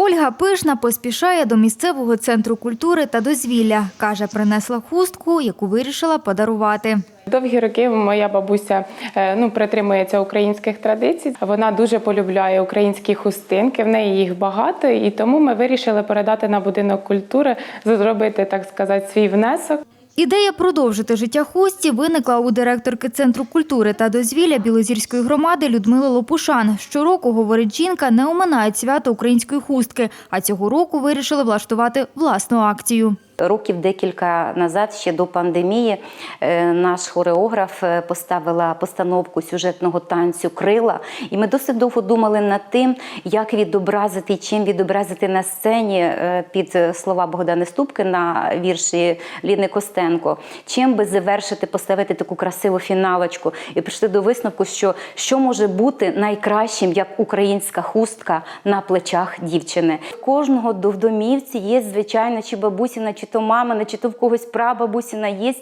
Ольга Пишна поспішає до місцевого центру культури та дозвілля. Каже, принесла хустку, яку вирішила подарувати. Довгі роки моя бабуся е, ну, притримується українських традицій. Вона дуже полюбляє українські хустинки, в неї їх багато, і тому ми вирішили передати на будинок культури, зробити, так сказати, свій внесок. Ідея продовжити життя хості виникла у директорки Центру культури та дозвілля Білозірської громади Людмили Лопушан. Щороку, говорить жінка, не оминають свято української хустки, а цього року вирішили влаштувати власну акцію. Років декілька назад, ще до пандемії, е, наш хореограф е, поставила постановку сюжетного танцю Крила, і ми досить довго думали над тим, як відобразити, чим відобразити на сцені е, під слова Богдани Ступки на вірші Ліни Костенко, чим би завершити, поставити таку красиву фіналочку. І прийшли до висновку, що що може бути найкращим, як українська хустка на плечах дівчини. Кожного в домівці є, звичайно, чи бабусіна, чи то мамина, чи то в когось прабабусіна є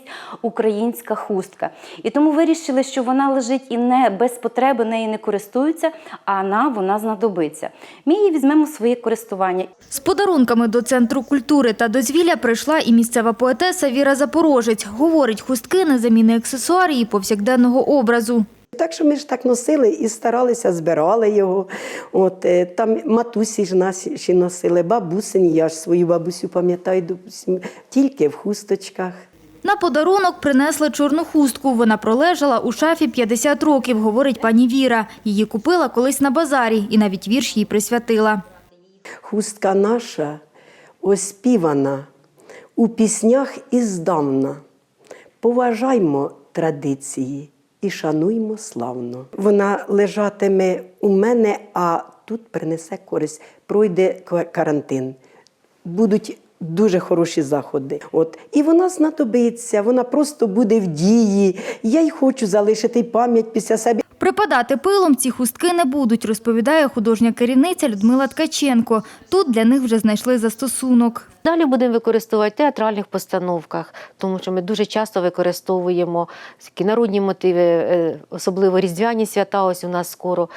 українська хустка. І тому вирішили, що вона лежить і не без потреби нею не користуються, а вона, вона знадобиться. Ми її візьмемо в своє користування. З подарунками до Центру культури та дозвілля прийшла і місцева поетеса Віра Запорожець. Говорить, хустки – незамінний аксесуар її повсякденного образу. Так що ми ж так носили і старалися, збирали його. От, е, там матусі ж наші носили, бабусині, я ж свою бабусю пам'ятаю, тільки в хусточках. На подарунок принесли чорну хустку. Вона пролежала у шафі 50 років, говорить пані Віра. Її купила колись на базарі і навіть вірш їй присвятила. Хустка наша оспівана у піснях іздавна. Поважаймо традиції і шануймо славно. Вона лежатиме у мене, а тут принесе користь. Пройде карантин. Будуть дуже хороші заходи. От. І вона знадобиться, вона просто буде в дії. Я й хочу залишити пам'ять після себе. Припадати пилом ці хустки не будуть, розповідає художня керівниця Людмила Ткаченко. Тут для них вже знайшли застосунок. Далі будемо використовувати в театральних постановках, тому що ми дуже часто використовуємо такі народні мотиви, е, особливо різдвяні свята. Ось у нас скоро.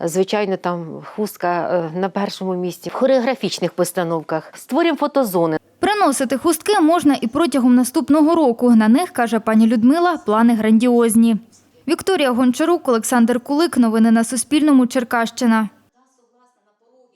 Звичайно, там хустка е, на першому місці. В хореографічних постановках створюємо фотозони. Приносити хустки можна і протягом наступного року. На них, каже пані Людмила, плани грандіозні. Вікторія Гончарук, Олександр Кулик. Новини на Суспільному. Черкащина.